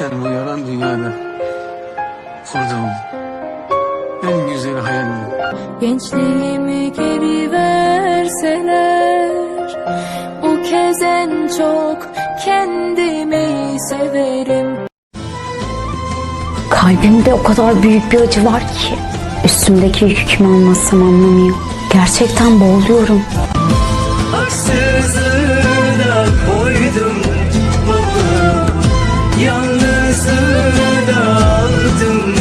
Sen bu yalan dünyada kurduğum en güzel hayalim. Gençliğimi geri verseler Bu kez en çok kendimi severim Kalbimde o kadar büyük bir acı var ki. Üstümdeki yükü kim almazsam anlamıyor. Gerçekten boğuluyorum. Haksızlığına koydum baba Yalnızlığına aldım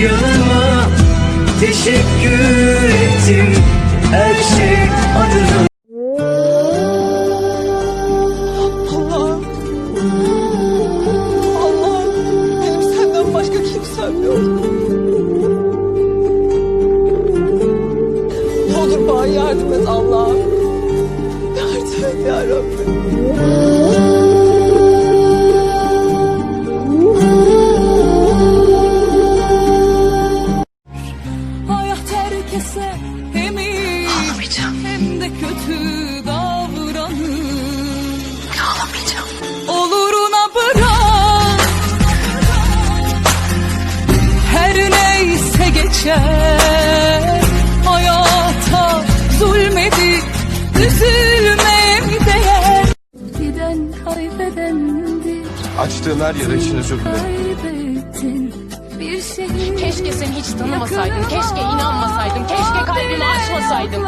yanıma Teşekkür ettim her şey adına Allah'ım. Allah'ım. Benim senden başka kimsem yok. Ne olur bana yardım et Allah'ım. Yardım et ya kaybedendir Açtığın her yer için özür dilerim. Keşke seni hiç tanımasaydım, keşke inanmasaydım, keşke kalbimi açmasaydım.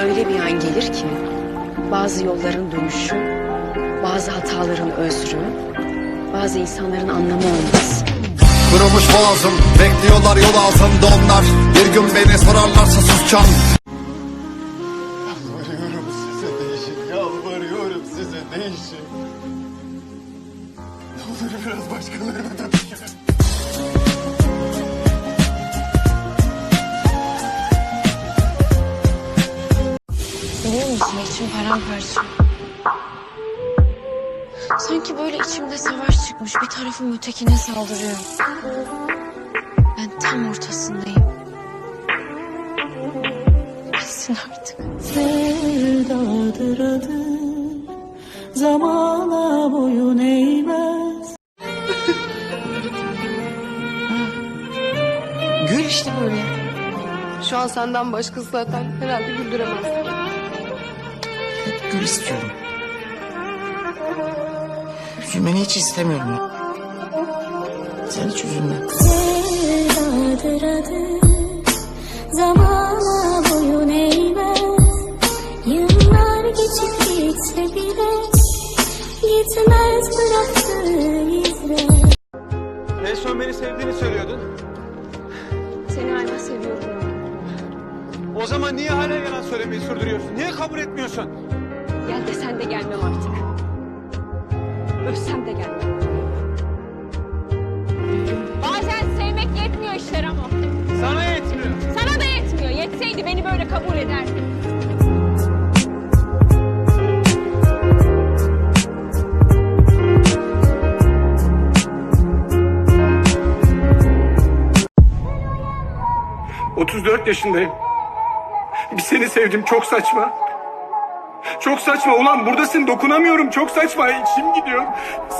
Öyle bir an gelir ki bazı yolların dönüşü, bazı hataların özrü, bazı insanların anlamı olmaz. Kırılmış boğazım, bekliyorlar yol altında onlar. Bir gün beni sorarlarsa susacağım. Yalvarıyorum size değişin, yalvarıyorum size değişin. Ne olur biraz başkalarını da düşünün. Biliyor musun içim paramparça. Sanki böyle içimde savaş çıkmış bir tarafım ötekine saldırıyor. Ben tam ortasındayım. Bitsin artık. Sevdadır adı, zamana boyun eğmez. Gül işte böyle. Şu an senden başkası zaten herhalde güldüremez. Hep gül istiyorum. Üzülmeni hiç istemiyorum ya. Sen hiç üzülme. Sevdadır adı, zamana boyun eğmez. Yıllar geçip gitse bile, gitmez bıraktığı izler. En son beni sevdiğini söylüyordun. Seni hala seviyorum. O zaman niye hala yalan söylemeyi sürdürüyorsun? Niye kabul etmiyorsun? Gel desen de gelmem artık. Ölsem de gelmem. Bazen sevmek yetmiyor işler ama. Sana yetmiyor. Sana da yetmiyor. Yetseydi beni böyle kabul ederdin. 34 yaşındayım. Bir seni sevdim çok saçma. Çok saçma ulan buradasın dokunamıyorum çok saçma içim gidiyor.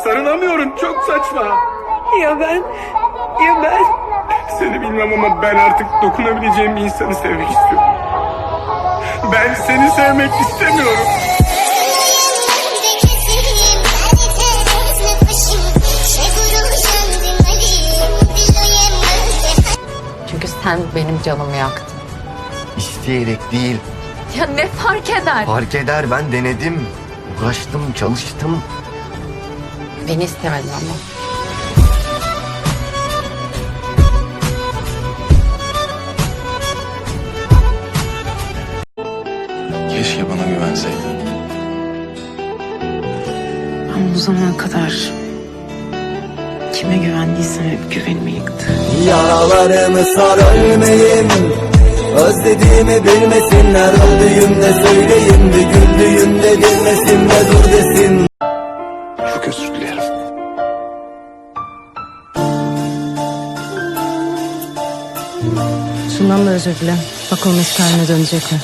Sarılamıyorum çok saçma. Ya ben, ya ben. Seni bilmem ama ben artık dokunabileceğim bir insanı sevmek istiyorum. Ben seni sevmek istemiyorum. Çünkü sen benim canımı yaktın. İsteyerek değil. Ya ne fark eder? Fark eder ben denedim. Uğraştım, çalıştım. Beni istemedin ama. Keşke bana güvenseydin. Ben bu zamana kadar kime güvendiysem hep güvenimi yıktı. Yaralarımı sar ölmeyim Özlediğimi bilmesinler Öldüğümde söyleyin de güldüğümde dinlesin de dur desin Çok özür dilerim Şundan da özür dilerim Bakalım eski haline dönecek mi?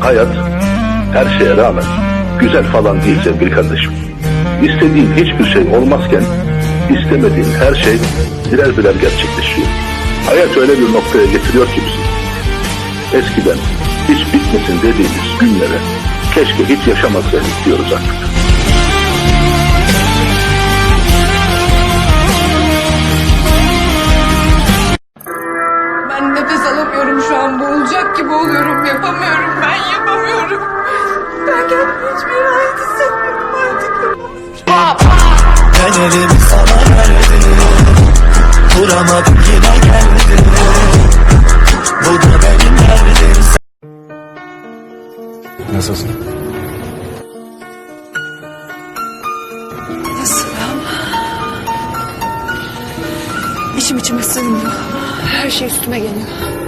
Hayat her şeye rağmen güzel falan değil sevgili kardeşim. İstediğin hiçbir şey olmazken istemediğin her şey birer birer gerçekleşiyor. Hayat öyle bir noktaya getiriyor ki bizi. Eskiden hiç bitmesin dediğimiz günlere keşke hiç yaşamasaydık diyoruz artık. Ben elimi sana verdim Vuramadım yine geldim Bu da benim derdim Nasılsın? Nasıl İçim içime sığmıyor. Her şey üstüme geliyor.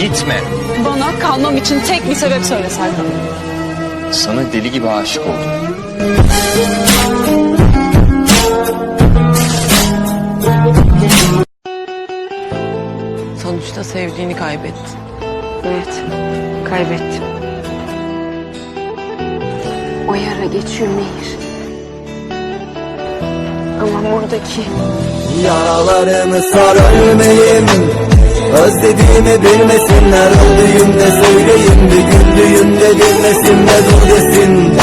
Gitme. Bana kalmam için tek bir sebep söyle Serkan. Sana deli gibi aşık oldum. Sonuçta sevdiğini kaybetti. Evet, kaybettim. O yara geçiyor Nehir. Ama buradaki Yaralarımı sar ölmeyeyim Özlediğimi bilmesinler Öldüğümde söyleyeyim Bir güldüğümde bilmesinler dur desin